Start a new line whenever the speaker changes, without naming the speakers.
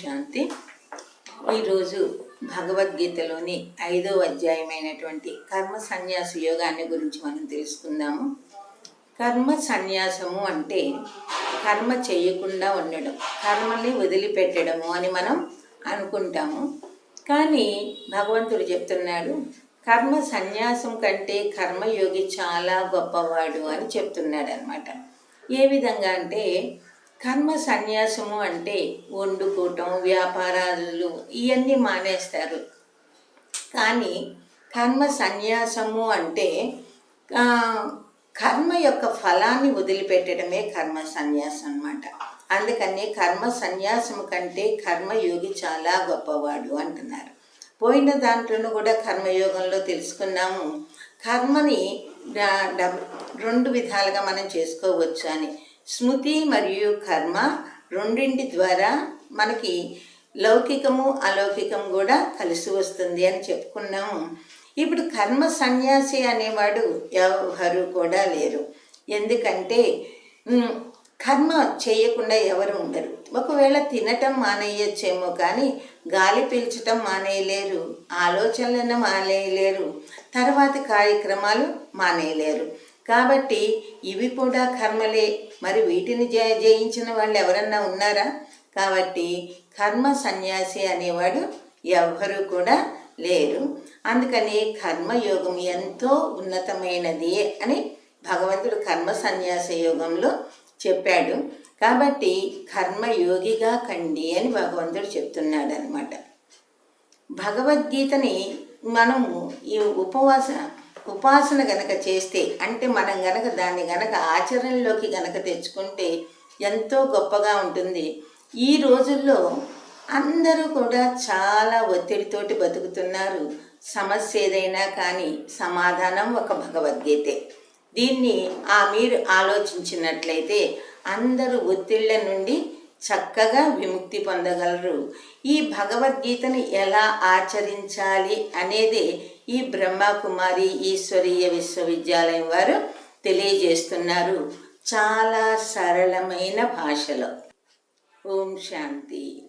శాంతి. ఈరోజు భగవద్గీతలోని ఐదో అధ్యాయమైనటువంటి కర్మ సన్యాస యోగాన్ని గురించి మనం తెలుసుకుందాము. కర్మ సన్యాసము అంటే కర్మ చేయకుండా ఉండడం కర్మల్ని వదిలిపెట్టడము అని మనం అనుకుంటాము. కానీ భగవంతుడు చెప్తున్నాడు కర్మ సన్యాసం కంటే కర్మయోగి చాలా గొప్పవాడు అని చెప్తున్నాడు అనమాట ఏ విధంగా అంటే కర్మ సన్యాసము అంటే వండుకోవటం వ్యాపారాలు ఇవన్నీ మానేస్తారు. కానీ కర్మ సన్యాసము అంటే కర్మ యొక్క ఫలాన్ని వదిలిపెట్టడమే కర్మ సన్యాసం అన్నమాట. అందుకని కర్మ సన్యాసం కంటే కర్మయోగి చాలా గొప్పవాడు అంటున్నారు. పోయిన దాంట్లోనూ కూడా కర్మయోగంలో తెలుసుకున్నాము. కర్మని రెండు విధాలుగా మనం చేసుకోవచ్చు అని. స్మృతి మరియు కర్మ రెండింటి ద్వారా మనకి లౌకికము అలౌకికం కూడా కలిసి వస్తుంది అని చెప్పుకున్నాము. ఇప్పుడు కర్మ సన్యాసి అనేవాడు ఎవరు కూడా లేరు. ఎందుకంటే కర్మ చేయకుండా ఎవరు ఉండరు. ఒకవేళ తినటం మానేయచ్చేమో కానీ గాలి పీల్చటం మానేయలేరు ఆలోచనలను మానేయలేరు తర్వాతి కార్యక్రమాలు మానేయలేరు. కాబట్టి ఇవి కూడా కర్మలే. మరి వీటిని జయ జయించిన వాళ్ళు ఎవరన్నా ఉన్నారా? కాబట్టి కర్మ సన్యాసి అనేవాడు ఎవ్వరూ కూడా లేరు. అందుకని కర్మయోగం ఎంతో ఉన్నతమైనది అని భగవంతుడు కర్మ సన్యాస యోగంలో చెప్పాడు. కాబట్టి కర్మయోగిగా కండి అని భగవంతుడు చెప్తున్నాడు అనమాట భగవద్గీతని మనము ఈ ఉపవాస ఉపాసన గనక చేస్తే అంటే మనం గనక దాన్ని గనక ఆచరణలోకి గనక తెచ్చుకుంటే ఎంతో గొప్పగా ఉంటుంది. ఈ రోజుల్లో అందరూ కూడా చాలా ఒత్తిడితోటి బతుకుతున్నారు. సమస్య ఏదైనా కానీ సమాధానం ఒక భగవద్గీతే. దీన్ని ఆ మీరు ఆలోచించినట్లయితే అందరూ ఒత్తిళ్ళ నుండి చక్కగా విముక్తి పొందగలరు. ఈ భగవద్గీతను ఎలా ఆచరించాలి అనేది ఈ బ్రహ్మకుమారి ఈశ్వరీయ విశ్వవిద్యాలయం వారు తెలియజేస్తున్నారు. చాలా సరళమైన భాషలో. ఓం శాంతి.